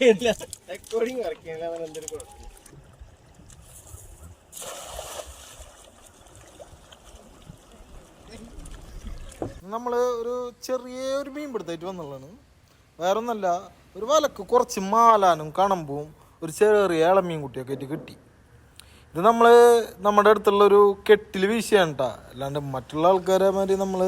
ചെയ്യണില്ല recording work ചെയ്യുന്നില്ല അവൻ എന്തൊരു കുഴപ്പം നമ്മൾ ഒരു ചെറിയ ഒരു മീൻ പിടുത്തായിട്ട് വന്നുള്ളതാണ്. വേറെ ഒന്നല്ല ഒരു വലക്ക് കുറച്ച് മാലാനും കണമ്പും ഒരു ചെറിയ ഇളമീൻ കുട്ടിയൊക്കെ ആയിട്ട് കിട്ടി. ഇത് നമ്മൾ നമ്മുടെ അടുത്തുള്ള ഒരു കെട്ടിൽ വീശിയാണ് കേട്ടോ അല്ലാണ്ട് മറ്റുള്ള ആൾക്കാരെ മാതിരി നമ്മൾ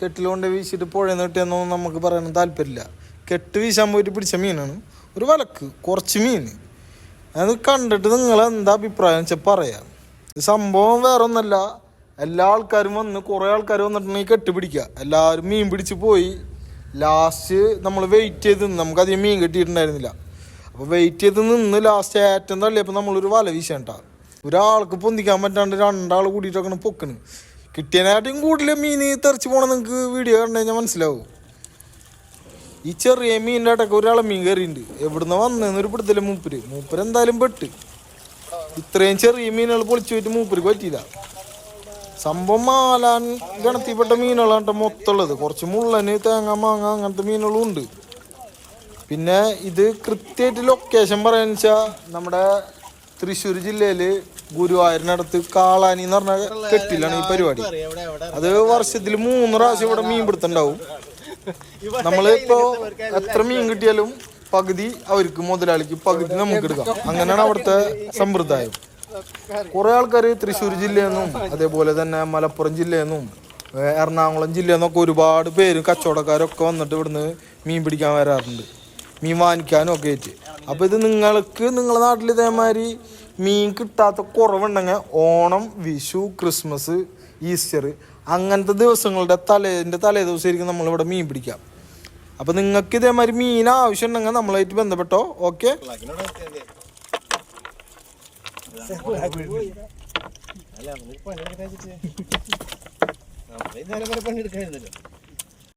കെട്ടിൽ കൊണ്ട് വീശിയിട്ട് പുഴയെന്ന് കിട്ടിയെന്നൊന്നും നമുക്ക് പറയാനും താല്പര്യമില്ല. കെട്ട് വീശാൻ പോയിട്ട് പിടിച്ച മീനാണ്. ഒരു വലക്ക് കുറച്ച് മീൻ. അത് കണ്ടിട്ട് നിങ്ങൾ എന്താ അഭിപ്രായം വെച്ചാൽ പറയാം. സംഭവം വേറെ ഒന്നല്ല എല്ലാ ആൾക്കാരും വന്ന് കുറേ ആൾക്കാർ വന്നിട്ടുണ്ടെങ്കിൽ കെട്ടിപ്പിടിക്കുക എല്ലാവരും മീൻ പിടിച്ച് പോയി. ലാസ്റ്റ് നമ്മൾ വെയിറ്റ് ചെയ്ത് നിന്ന് നമുക്ക് അധികം മീൻ കിട്ടിയിട്ടുണ്ടായിരുന്നില്ല. അപ്പോൾ വെയിറ്റ് ചെയ്ത് നിന്ന് ലാസ്റ്റ് ഏറ്റവും തള്ളിയപ്പോൾ നമ്മളൊരു വല വീശണ്ട ഒരാൾക്ക് പൊന്തിക്കാൻ പറ്റാണ്ട് രണ്ടാൾ കൂടിയിട്ടൊക്കെ പൊക്കണ്. കിട്ടിയതിനായിട്ടും കൂടുതൽ മീൻ തെറിച്ച് പോകണം നിങ്ങൾക്ക് വീഡിയോ കണ്ടു കഴിഞ്ഞാൽ മനസ്സിലാവും. ഈ ചെറിയ മീനിന്റെ ഇടയ്ക്ക് ഒരാളെ മീൻ കയറിയിട്ടുണ്ട് എവിടുന്ന് വന്നതെന്നൊരു പിടുത്തല്ല മൂപ്പര്. മൂപ്പര് എന്തായാലും പെട്ട്. ഇത്രയും ചെറിയ മീനുകൾ പൊളിച്ചു പോയിട്ട് മൂപ്പർക്ക് പറ്റിയില്ല. സംഭവം മാലാൻ ഗണത്തിൽപ്പെട്ട മീനുകളാണ് മൊത്തമുള്ളത്. കുറച്ച് മുള്ളന് തേങ്ങ മാങ്ങ അങ്ങനത്തെ മീനുകളും ഉണ്ട്. പിന്നെ ഇത് കൃത്യമായിട്ട് ലൊക്കേഷൻ പറയാന്ന് വെച്ചാൽ നമ്മുടെ തൃശ്ശൂർ ജില്ലയിൽ ഗുരുവായൂരിനടുത്ത് കാളാനി എന്ന് പറഞ്ഞ കെട്ടിലാണ് ഈ പരിപാടി. അത് വർഷത്തിൽ മൂന്ന് പ്രാവശ്യം ഇവിടെ മീൻ പിടുത്തുണ്ടാവും നമ്മളിപ്പോ എത്ര മീൻ കിട്ടിയാലും പകുതി അവർക്ക് മുതലാളിക്ക് പകുതി നമുക്ക് എടുക്കാം. അങ്ങനെയാണ് അവിടുത്തെ സമ്പ്രദായം. കുറെ ആൾക്കാർ തൃശ്ശൂർ ജില്ലയിൽ നിന്നും അതേപോലെ തന്നെ മലപ്പുറം ജില്ലയിൽ നിന്നും എറണാകുളം ജില്ലയിൽ നിന്നൊക്കെ ഒരുപാട് പേര് കച്ചവടക്കാരൊക്കെ വന്നിട്ട് ഇവിടുന്ന് മീൻ പിടിക്കാൻ വരാറുണ്ട്. മീൻ വാങ്ങിക്കാനും ഒക്കെ ആയിട്ട്. അപ്പോൾ ഇത് നിങ്ങൾക്ക് നിങ്ങളുടെ നാട്ടിൽ ഇതേമാതിരി മീൻ കിട്ടാത്ത കുറവുണ്ടെങ്കിൽ ഓണം വിഷു ക്രിസ്മസ് ഈസ്റ്റർ അങ്ങനത്തെ ദിവസങ്ങളുടെ തലേന്റെ തലേ ദിവസമായിരിക്കും നമ്മളിവിടെ മീൻ പിടിക്കാം അപ്പോൾ നിങ്ങൾക്ക് ഇതേമാതിരി മീൻ ആവശ്യം ഉണ്ടെങ്കിൽ നമ്മളായിട്ട് ബന്ധപ്പെട്ടോ? ഓക്കെ? അല്ല പണിയെടുക്കാൻ